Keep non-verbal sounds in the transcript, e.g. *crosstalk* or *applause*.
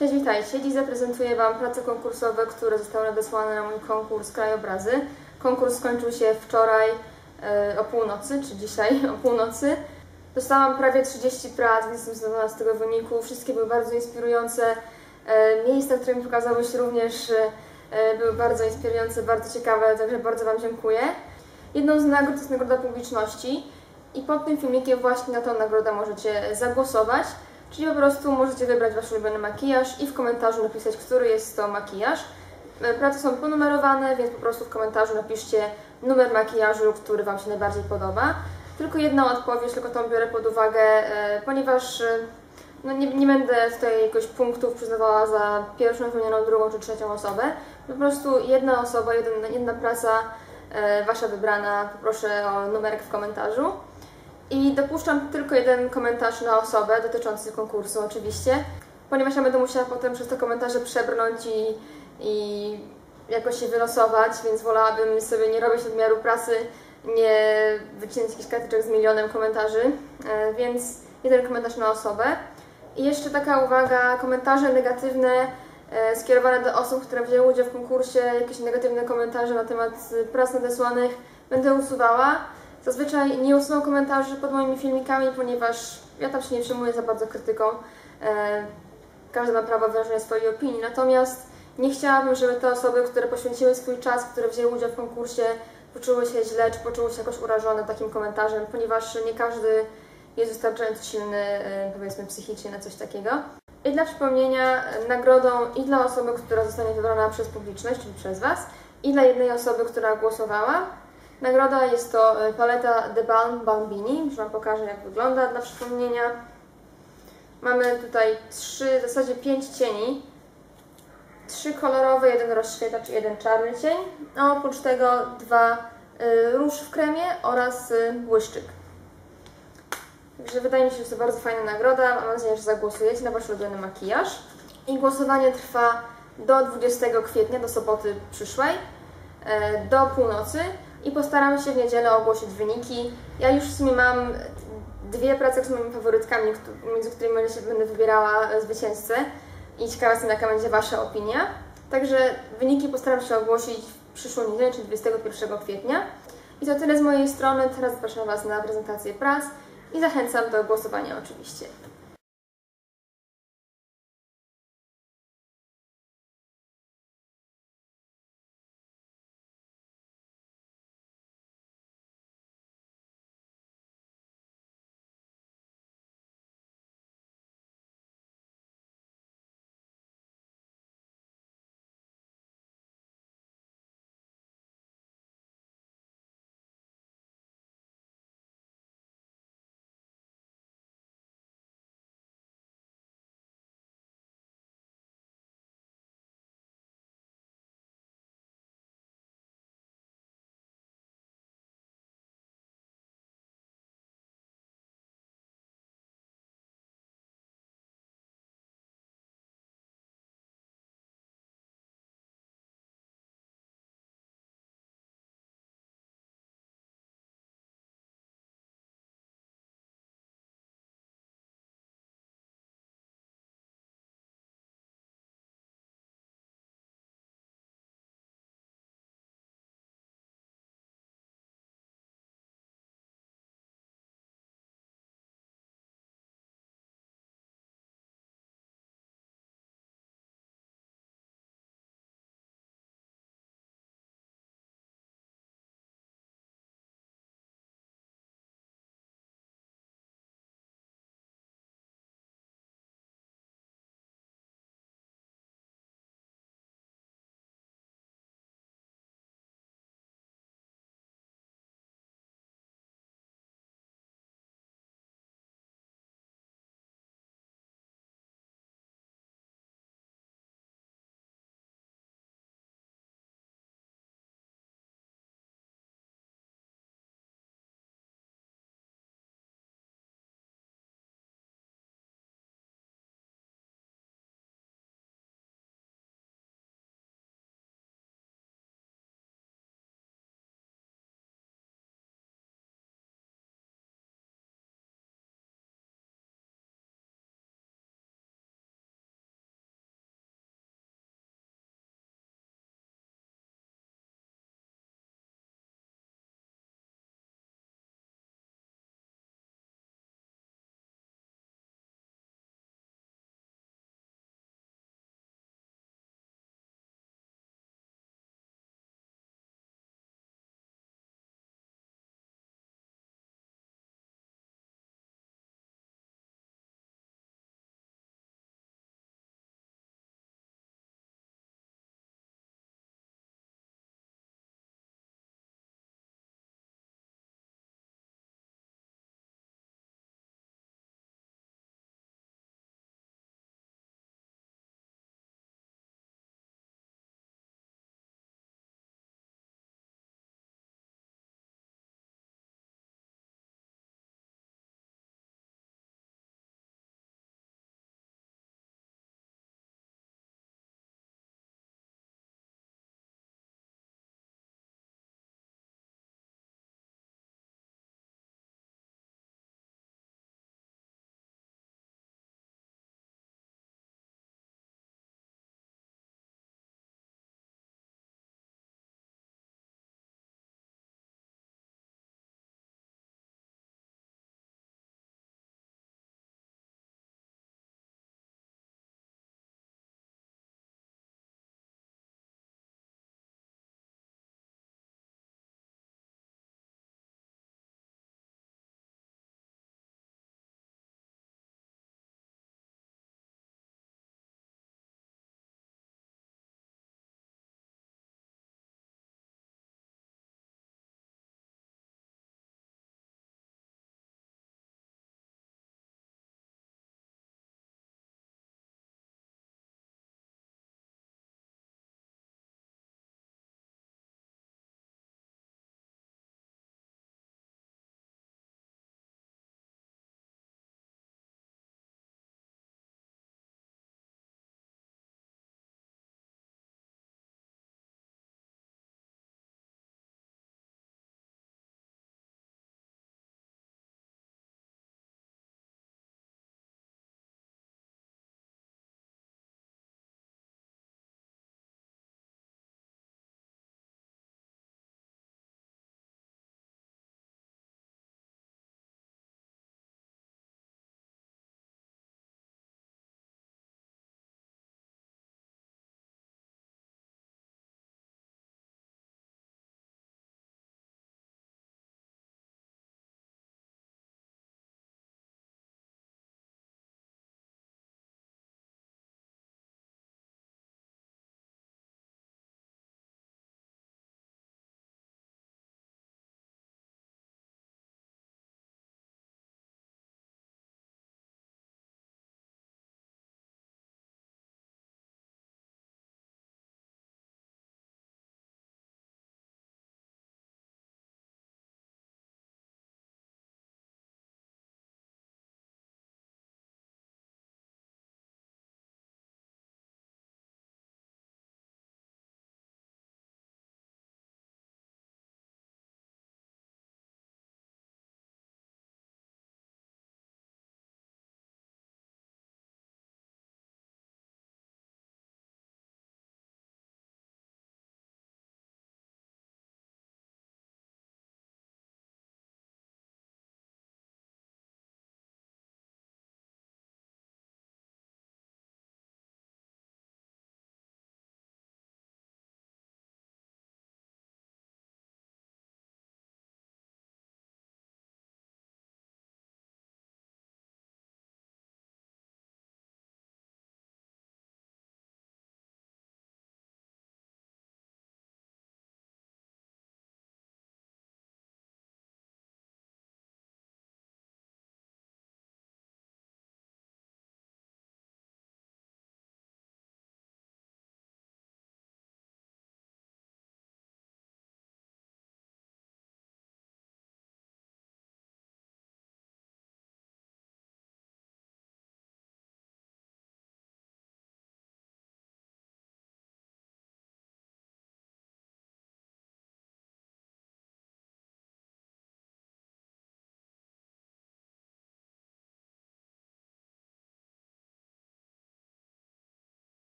Cześć, witajcie. Dziś zaprezentuję Wam prace konkursowe, które zostały nadesłane na mój konkurs Krajobrazy. Konkurs skończył się wczoraj e, o północy, czy dzisiaj *laughs* o północy. Dostałam prawie 30 prac, więc jestem zadowolona z tego wyniku. Wszystkie były bardzo inspirujące. E, miejsca, które mi pokazały się również e, były bardzo inspirujące, bardzo ciekawe, także bardzo Wam dziękuję. Jedną z nagród jest nagroda publiczności i pod tym filmikiem właśnie na tą nagrodę możecie zagłosować. Czyli po prostu możecie wybrać Wasz ulubiony makijaż i w komentarzu napisać, który jest to makijaż. E, prace są ponumerowane, więc po prostu w komentarzu napiszcie numer makijażu, który Wam się najbardziej podoba. Tylko jedną odpowiedź, tylko tą biorę pod uwagę, e, ponieważ e, no nie, nie będę tutaj jakoś punktów przyznawała za pierwszą wymienioną, drugą czy trzecią osobę. Po prostu jedna osoba, jeden, jedna praca Wasza wybrana, poproszę o numerek w komentarzu. I dopuszczam tylko jeden komentarz na osobę dotyczący konkursu oczywiście, ponieważ ja będę musiała potem przez te komentarze przebrnąć i, i jakoś się wylosować, więc wolałabym sobie nie robić nadmiaru pracy, nie wycinać jakichś karteczek z milionem komentarzy, e, więc jeden komentarz na osobę. I jeszcze taka uwaga, komentarze negatywne e, skierowane do osób, które wzięły udział w konkursie, jakieś negatywne komentarze na temat prac nadesłanych będę usuwała. Zazwyczaj nie usuwam komentarzy pod moimi filmikami, ponieważ ja tam się nie przejmuję za bardzo krytyką. E, każdy ma prawo wyrażenia swojej opinii, natomiast nie chciałabym, żeby te osoby, które poświęciły swój czas, które wzięły udział w konkursie, poczuły się źle, czy poczuły się jakoś urażone takim komentarzem, ponieważ nie każdy jest wystarczająco silny, e, powiedzmy, psychicznie na coś takiego. I dla przypomnienia, nagrodą i dla osoby, która zostanie wybrana przez publiczność, czyli przez Was, i dla jednej osoby, która głosowała, Nagroda jest to e, paleta The Balm Bambini. Już Wam pokażę jak wygląda dla przypomnienia. Mamy tutaj trzy, w zasadzie pięć cieni. Trzy kolorowe, jeden rozświetlacz i jeden czarny cień. A oprócz tego dwa y, róż w kremie oraz y, błyszczyk. Także wydaje mi się, że to bardzo fajna nagroda. Mam nadzieję, że zagłosujecie na Wasz ulubiony makijaż. I głosowanie trwa do 20 kwietnia, do soboty przyszłej, do północy i postaram się w niedzielę ogłosić wyniki. Ja już w sumie mam dwie prace z moimi faworytkami, między którymi będę wybierała zwycięzcę i ciekawa jestem, jaka będzie Wasza opinia. Także wyniki postaram się ogłosić w przyszłą niedzielę, czyli 21 kwietnia. I to tyle z mojej strony. Teraz zapraszam Was na prezentację prac i zachęcam do głosowania oczywiście.